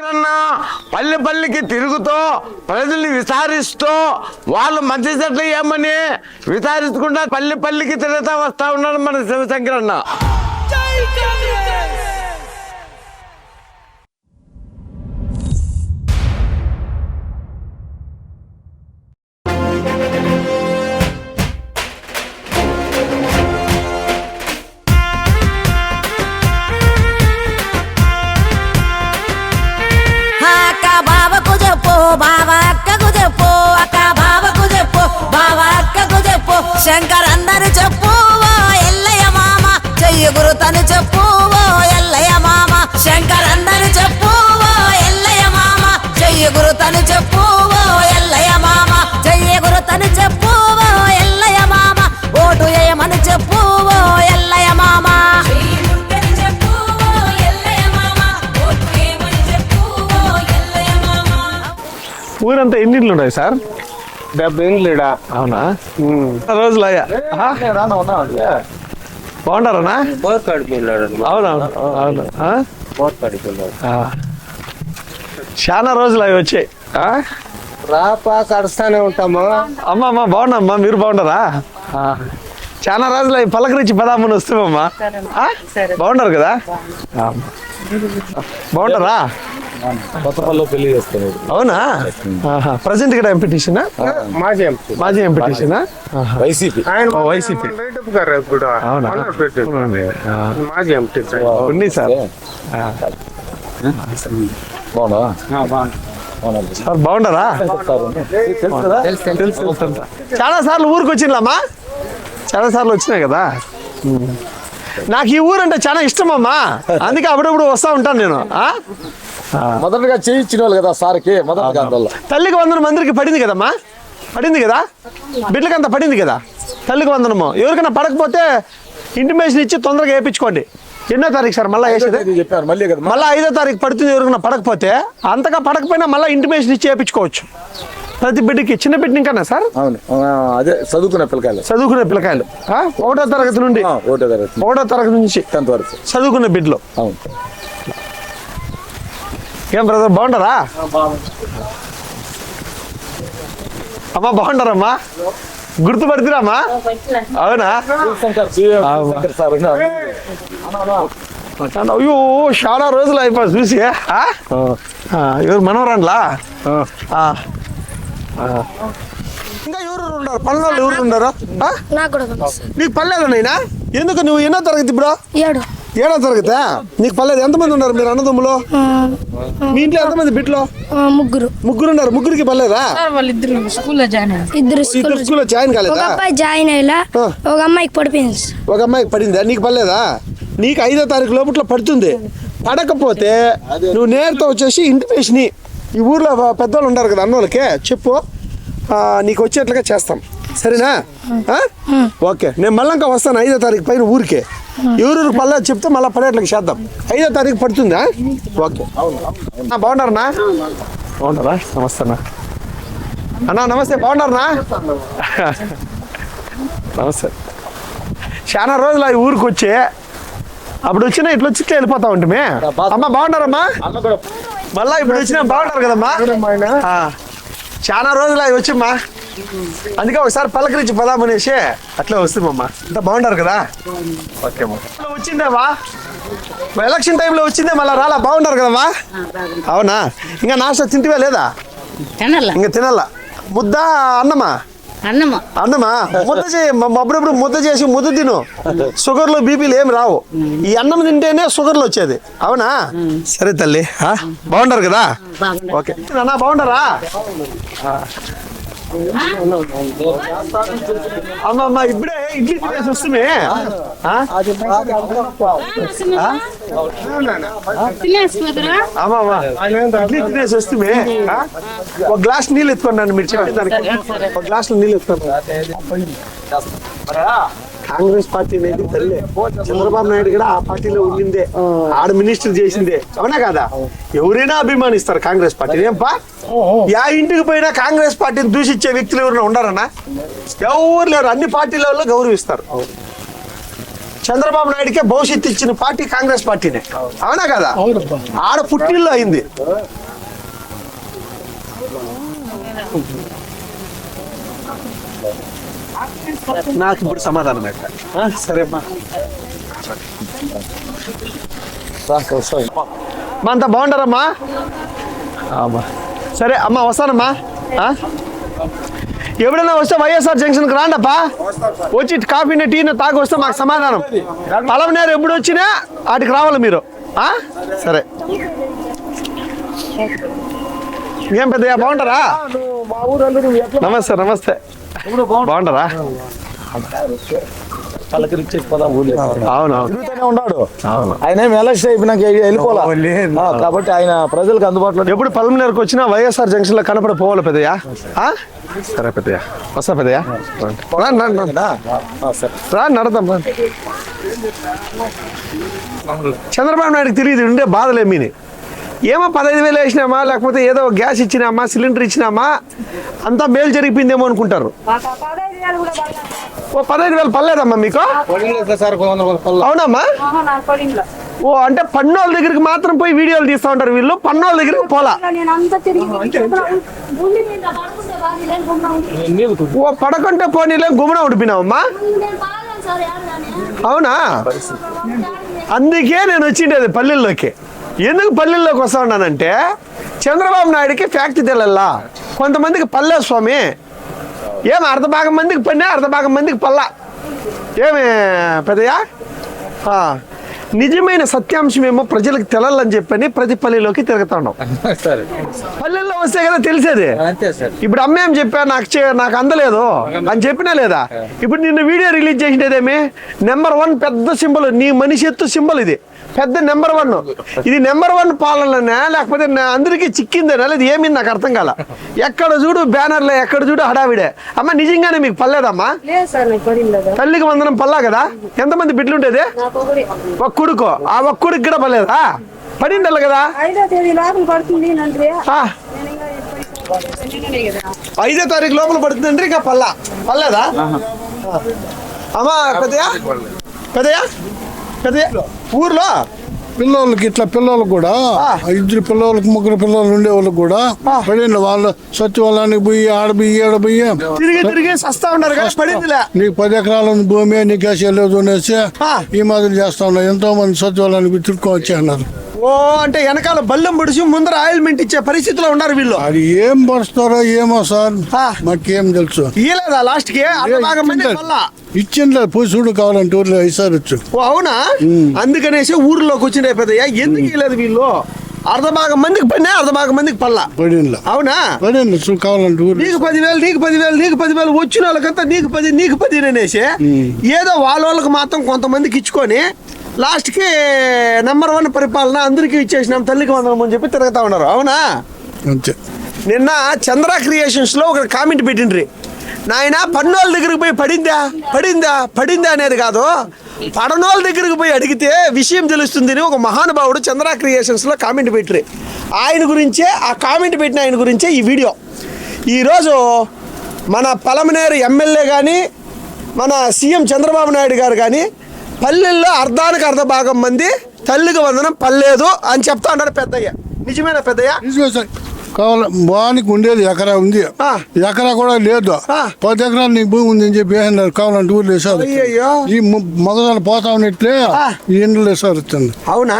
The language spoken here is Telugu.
శంకరన్న పల్లె పల్లెకి తిరుగుతూ ప్రజల్ని విచారిస్తూ వాళ్ళు మంచి చెట్లు ఏమని విచారించకుండా పల్లె పల్లెకి తిరుగుతా వస్తా ఉన్నాడు మన శివశంకరన్న బావ అక్కకు చెప్పు అక్క బావకు చెప్పు బావ అక్కకు చెప్పు శంకర్ అందరు చెప్పు ఓ ఎల్లయ్య మామ చెయ్యి గురుతని చెప్పు ఓ ఎల్లయ్య మామ శంకర్ అందరు చెప్పు ఓ ఎల్లయ్య మామ చెయ్యి గురుతని చెప్పు ఊరంతా ఎన్ని ఇళ్ళు ఉన్నాయి సార్? డెబ్బై ఇండ్లు అవునా? రోజులు అయ్యా. వెళ్ళాడు అవునవును అవును. చాలా రోజులు అవి వచ్చాయి? రాపా కడుస్తానే ఉంటాము. అమ్మ అమ్మ బాగున్నామ్మా మీరు బాగుంటారా? ఆ. చాలా రోజులు అవి పలకరించి పదామని వస్తామమ్మా ఆ? బాగుంటారు కదా. బాగుంటారా? కొత్తపల్లిలో పెళ్ళి చేస్తున్నాడు. అవునా? ప్రజెంట్ ఇక్కడ ఎంపిటీషన్ మాజీ ఎంపీ. మాజీ ఎంపిటీషన్ వైసీపీ. ఓ, వైసీపీ. గారు ఇప్పుడు. అవునా. మాజీ ఎంపీ ఉంది సార్. ఆ. బాగున్నా సార్ తెలుసు చాలా సార్లు ఊరికి వచ్చిందమ్మా చాలా సార్లు వచ్చినాయి కదా. నాకు ఈ ఊరు అంటే చాలా ఇష్టం అమ్మా అందుకే అప్పుడప్పుడు వస్తా ఉంటాను నేను. మొదటగా చేయించిన వాళ్ళు కదా సార్కి మొదటి కాలంలో తల్లికి వందనం మందిరికి పడింది కదమ్మా? పడింది కదా? బిడ్డకి అంత పడింది కదా? తల్లికి వందనము. ఎవరికైనా పడకపోతే ఇంటిమేషన్ ఇచ్చి తొందరగా వేయించుకోండి. ఎన్నో తారీఖు సార్ మళ్ళీ వేసేది? చెప్పారు మళ్ళీ కదా మళ్ళీ ఐదో తారీఖు పడుతుంది ఎవరికైనా పడకపోతే అంతగా పడకపోయినా మళ్ళీ ఇంటిమేషన్ ఇచ్చి వేయించుకోవచ్చు. ప్రతి బిడ్డకి చిన్న బిడ్డ ఇంకన్నా సార్? అవును. అదే చదువుకున్న పిల్లకాయలు. చదువుకునే పిల్లకాయలు? ఒకటో తరగతి నుండి. ఒకటో తరగతి. ఒకటో తరగతి నుంచి. టెన్త్ వరకు. చదువుకునే బిడ్డలు. అవును. ఏం బ్రదర్ బాగుంటారా అమ్మా బాగుంటారమ్మా గుర్తుపడుతురామ్మా అవునా శంకర్ సార్ ఉన్నారు. అయ్యో చాలా రోజులు అయిపోయి చూసి ఆ? ఆ, ఎవరు మనవరాండ్లా ఆ. ఆ. ఇంకా ఎవరు ఉన్నారు పల్లెలు ఎవరు ఉన్నారు ఆ? నాకు కూడా తెలుసు నీకు పర్లేదు నైనా ఎందుకు నువ్వు ఎన్నో తరగతి ఇప్పుడు ఏడు ఏడో తరగతి నీకు పర్లేదు. ఎంతమంది ఉన్నారు మీరు అన్నదమ్ములు? మీ ఇంట్లో ఎంతమంది బిడ్డలు ఆ, ముగ్గురు. ముగ్గురు ఉన్నారు. ముగ్గురికి పర్లేదా? వాళ్ళిద్దరు స్కూల్లో జాయిన్ ఇద్దరు స్కూల్ ఇద్దరు స్కూల్లో జాయిన్. ఒక కాలేదా? అబ్బాయి జాయిన్ అయ్యేలా ఆ. ఒక అమ్మాయికి పడిపోయింది. ఒక అమ్మాయికి పడిందా? నీకు పర్లేదా? నీకు ఐదో తారీఖు లోపల పడుతుంది. పడకపోతే నువ్వు నేరుతో వచ్చేసి ఇంటిమేషన్ ఈ ఊర్లో పెద్దవాళ్ళు ఉంటారు కదా అన్నోళ్ళకే చెప్పు. ఆ, నీకు వచ్చేట్లుగా చేస్తాం. సరేనా? ఆ? ఓకే. నేను మళ్ళీ ఇంకా వస్తాను ఐదో తారీఖు పైన ఊరికే. ఎవరు పల్లె చెప్తే మళ్ళీ పడేట్లకి చేద్దాం. ఐదో తారీఖు పడుతుందా? ఓకే. అన్నా, బాగున్నారన్నా? బాగున్నారా? నమస్తే అన్నా. అన్నా నమస్తే బాగున్నారన్నా? నమస్తే. చాలా రోజులు ఆ ఊరికి వచ్చి అప్పుడు వచ్చినా ఇట్లా వచ్చి వెళ్ళిపోతా ఉంటుంది అమ్మ బాగున్నారమ్మా? మళ్ళా ఇప్పుడు వచ్చినా బాగుంటారు కదమ్మా? ఆ. చాలా రోజులు అవి వచ్చిమ్మా అందుకే ఒకసారి పలకరించి పదామనేసి అట్లా వస్తుందమ్మా అంత బాగుంటారు కదా? ఓకే వచ్చిందేవా ఎలక్షన్ టైంలో వచ్చిందే మళ్ళీ రాలా? బాగుంటారు కదమ్మా అవునా? ఇంకా నాస్టా తింటివే లేదా? ఇంకా తినాలా. ముద్ద అన్నమా? అన్నము. అన్నమా? ముద్ద అప్పుడప్పుడు ముద్ద చేసి ముద్ద తిను. షుగర్లు బీపీలు ఏమి రావు. ఈ అన్నం తింటేనే షుగర్లు వచ్చేది. అవునా? సరే తల్లి? బాగుంటారు కదా? ఓకే. అన్నా బాగుంటారా ఆ. అమ్మ అమ్మ ఇప్పుడే ఇడ్లీ తినేసి వస్తుంది ఆ? అమ్మ అమ్మ ఇడ్లీ తినేసి వస్తుంది ఆ? ఒక గ్లాస్ నీళ్ళు ఎత్తుకున్నాను మీరు చెప్పిన దానికి ఒక గ్లాస్ నీళ్ళు ఎత్తుకున్నాను కాంగ్రెస్ పార్టీ అనేది తల్లి. చంద్రబాబు నాయుడు కూడా ఆ పార్టీలో ఉండిందే. ఆడ మినిస్టర్ చేసిందే. అవునా కదా? ఎవరైనా అభిమానిస్తారు కాంగ్రెస్ పార్టీ ఏంపా యా ఇంటికి పోయినా కాంగ్రెస్ పార్టీని దూషించే వ్యక్తులు ఎవరైనా ఉండారన్నా? ఎవరు లేరు. అన్ని పార్టీల వాళ్ళు గౌరవిస్తారు. చంద్రబాబు నాయుడుకే భవిష్యత్తు ఇచ్చిన పార్టీ కాంగ్రెస్ పార్టీనే. అవునా కదా? ఆడ పుట్టిల్లు అయింది. నాకు ఇప్పుడు సమాధానం ఎట్లా సరేమ్మా. మా అంతా బాగుంటారమ్మా సరే అమ్మ వస్తానమ్మా? ఎప్పుడైనా వస్తే వైఎస్ఆర్ జంక్షన్కి రాండప్పా? వచ్చి కాఫీని టీని తాగి వస్తే మాకు సమాధానం. పలమనేరు ఎప్పుడు వచ్చినా వాటికి రావాలి మీరు? సరే. ఏం పెద్దయ్య బాగుంటారా? నమస్తే నమస్తే. బాగుంటారా అవునవును ఉన్నాడు. ఆయన ఎలక్షన్ అయిపోయినాక కాబట్టి ఆయన ప్రజలకు అందుబాటులో ఎప్పుడు పలమనేరుకు వచ్చినా వైఎస్ఆర్ జంక్షన్లో కనపడి పోవాలి పెద్దయ్య. ఆ? సరే పెద్దయ్య. వస్తా పెద్దయ్య. రా నడదాం. చంద్రబాబు నాయుడుకి తెలియదు ఉండే బాధలేమీని ఏమో పదహైదు వేలు వేసినామా లేకపోతే ఏదో గ్యాస్ ఇచ్చినామా సిలిండర్ ఇచ్చినామా అంతా మేలు జరిగిపోయిందేమో అనుకుంటారు. ఓ పదహైదు వేలు పర్లేదమ్మా మీకు? అవునమ్మా? ఓ అంటే పన్నోళ్ళ దగ్గరికి మాత్రం పోయి వీడియోలు తీస్తా ఉంటారు వీళ్ళు. పన్నోళ్ళ దగ్గరికి పోలా. ఓ పడకుంటే పోనీలే గుమ్మన ఉడిపినావమ్మా అవునా? అందుకే నేను వచ్చిండేది పల్లెల్లోకి. ఎందుకు పల్లెల్లోకి వస్తా ఉన్నానంటే చంద్రబాబు నాయుడికి ఫ్యాక్టరీ తెలల్లా కొంతమందికి పల్లె స్వామి. ఏమి అర్ధభాగం మందికి పన్నే అర్ధభాగం మందికి పల్ల. ఏమి పెద్దయ్యా? నిజమైన సత్యాంశం ఏమో ప్రజలకు తెలాలని చెప్పని ప్రతి పల్లెలోకి తిరుగుతా ఉన్నాం. సరే. పల్లెల్లో వస్తే కదా తెలిసేది. అంతే సార్. ఇప్పుడు అమ్మ ఏం చెప్పా? నాకు నాకు అందలేదు. అని చెప్పినా లేదా? ఇప్పుడు నిన్న వీడియో రిలీజ్ చేసినదేమి నెంబర్ వన్ పెద్ద సింబల్ నీ మనిషి ఎత్తు సింబల్ ఇది. పెద్ద నెంబర్ వన్. ఇది నెంబర్ వన్ పాలననే? లేకపోతే నా- అందరికీ చిక్కిందేనా? లేదు ఏమి నాకు అర్థం కాల. ఎక్కడ చూడు బ్యానర్లే ఎక్కడ చూడు హడావిడే. అమ్మ నిజంగానే మీకు పర్లేదమ్మా లేదా తల్లికి వందనం పల్లా కదా? ఎంతమంది బిడ్డలుండేది? నాకు ఒకటి. ఒక కొడుకు ఆ ఒక్క కొడుకు కూడా పర్లేదా పడిండాలి కదా ఐదో తేదీ లోపల పడుతుంది అంటే ఆ, నేను ఇంకా ఎప్పటికీ కదా ఐదో తారీఖు లోపల పడుతుందంటే ఇంకా పల్లా పర్లేదా అమ్మా పెద్దయా పెద్దయా పెద్దయా ఊర్లో పిల్లలకి ఇట్లా పిల్లలకు కూడా. ఇద్దరు పిల్లలకి ముగ్గురు పిల్లలు ఉండే వాళ్ళకి కూడా. పడింది వాళ్ళు సచివాలయానికి పోయి ఆడ పోయి ఈడ పోయి నీకు పది ఎకరాల భూమి నీకు వేసే లేదు అనేసి. ఈ మాదిరి చేస్తా ఉన్నారు ఎంతో మంది సచివాలయానికి పోయి తిరుక్కొని వచ్చి అన్నారు ఓ అంటే వెనకాల బల్లెం పొడిచి ముందర ఆయిల్మెంట్ ఇచ్చే పరిస్థితిలో ఉన్నారు వీళ్ళు. అది ఏం పరుస్తారో ఏమో సార్. మాకేం తెలుసు. ఇయలేదా లాస్ట్కి పోయి చూడు కావాలంటే ఊర్లో ఇస్తారు ఓ అవునా? అందుకనేసి ఊర్లోకి వచ్చిన పెద్దయ్య ఎందుకు ఇయలేదు వీళ్ళు? అర్ధ భాగం మందికి పడినా అర్ధ భాగం మందికి పల్లా పడింది అవునా? పడింది చూడు కావాలంటే ఊర్లో. నీకు పదివేలు నీకు పదివేలు నీకు పదివేలు వచ్చిన వాళ్ళకంతా నీకు పది నీకు పది అనేసి ఏదో వాళ్ళ వాళ్ళకి మాత్రం కొంతమందికి ఇచ్చుకొని లాస్ట్కి నెంబర్ వన్ పరిపాలన అందరికీ ఇచ్చేసినాం తల్లికి వందనం అని చెప్పి తిరుగుతా ఉన్నారు. అవునా? నిన్న చంద్ర క్రియేషన్స్లో ఒక కామెంట్ పెట్టిండ్రి. నాయన పన్నోళ్ళ దగ్గరికి పోయి పడిందా? పడిందా? పడిందా అనేది కాదు. పడనోళ్ళ దగ్గరికి పోయి అడిగితే విషయం తెలుస్తుంది అని ఒక మహానుభావుడు చంద్ర క్రియేషన్స్లో కామెంట్ పెట్టిరి ఆయన గురించే ఆ కామెంట్ పెట్టిన ఆయన గురించే ఈ వీడియో. ఈరోజు మన పలమనేరు ఎమ్మెల్యే కానీ మన సీఎం చంద్రబాబు నాయుడు గారు కానీ పల్లెల్లో అర్ధానికి అర్ధ భాగం మంది తల్లికి వందనం పర్లేదు అని చెప్తా ఉన్నారు పెద్దయ్య నిజమేనా పెద్దయ్య. కావాల వానికి ఉండేది ఎకరా ఉంది ఆ. ఎకరా కూడా లేదు. పది ఎకరాలు నీకు భూమి ఉంది అని చెప్పి వేసినారు కావాలంటే ఊర్లో వేసారు అయ్యయ్యో. ఈ మగదాలు పోతా ఉన్నట్లే. ఈ ఇండ్లు వేసారు అవునా.